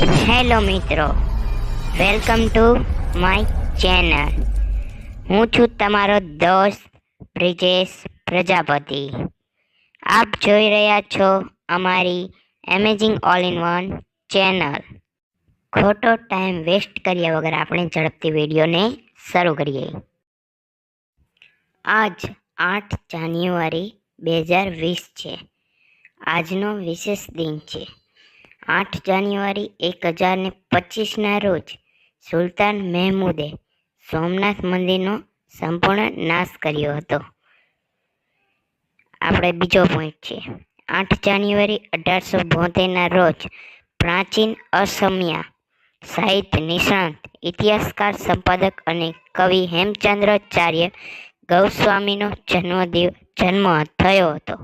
Hello મિત્રો welcome to my channel. હું છું તમારો દોસ્ત બ્રિજેશ પ્રજાપતિ. આપ જોઈ રહ્યા છો અમારી amazing all in one channel. ખોટો ટાઈમ વેસ્ટ કર્યા વગર આપણે ઝડપથી વિડીયોને શરૂ કરીએ. આજ આઠ જાન્યુઆરી બે હજાર વીસ છે. આજનો વિશેષ દિન છે. આઠ જાન્યુઆરી એક હજાર ને પચીસના રોજ સુલતાન મહેમૂદે સોમનાથ મંદિરનો સંપૂર્ણ નાશ કર્યો હતો. આપણે બીજો પોઈન્ટ છે. આઠ જાન્યુઆરી અઢારસો બોતેરના રોજ પ્રાચીન અસમિયા સાહિત્ય નિષ્ણાંત, ઇતિહાસકાર, સંપાદક અને કવિ હેમચંદ્રાચાર્ય ગૌસ્વામીનો જન્મદિવ જન્મ થયો હતો.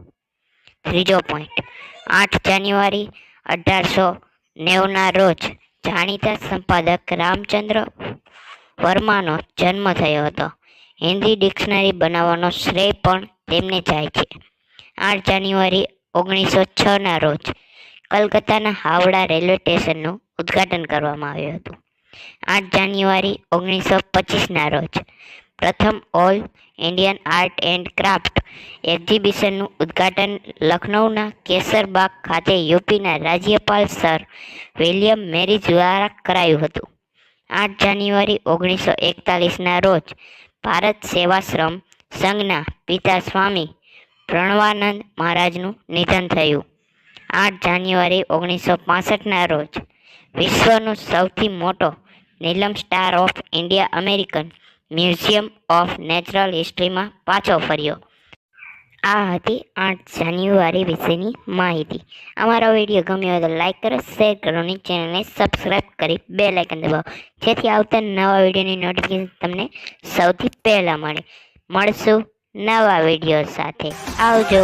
ત્રીજો પોઈન્ટ આઠ જાન્યુઆરી અઢારસો નેવુંના રોજ જાણીતા સંપાદક રામચંદ્ર વર્માનો જન્મ થયો હતો. હિન્દી ડિક્શનરી બનાવવાનો શ્રેય પણ તેમને જાય છે. આઠ જાન્યુઆરી ઓગણીસો છના રોજ કલકત્તાના હાવડા રેલવે સ્ટેશનનું ઉદ્ઘાટન કરવામાં આવ્યું હતું. આઠ જાન્યુઆરી ઓગણીસો પચીસના રોજ પ્રથમ all Indian art and craft એક્ઝિબિશનનું ઉદ્ઘાટન લખનૌના કેસરબાગ ખાતે યુપીના રાજ્યપાલ સર વિલિયમ મેરી દ્વારા કરાયું હતું. આઠ જાન્યુઆરી ઓગણીસો એકતાલીસના રોજ ભારત સેવાશ્રમ સંઘના પિતા સ્વામી પ્રણવાનંદ મહારાજનું નિધન થયું. આઠ જાન્યુઆરી ઓગણીસો પાસઠના રોજ વિશ્વનો સૌથી મોટો નીલમ star of India American museum of natural હિસ્ટ્રીમાં પાછો ફર્યો. આ હતી આઠ જાન્યુઆરી વિશેની માહિતી. અમારો વીડિયો ગમ્યો હોય તો લાઇક કરો, શેર કરો અને ચેનલને સબસ્ક્રાઈબ કરી બે લાઇકન દબાવો. જેથી આવતા નવા વિડીયોની નોટિફિકેશન તમને સૌથી પહેલાં મળે. મળશું નવા વીડિયો સાથે. આવજો.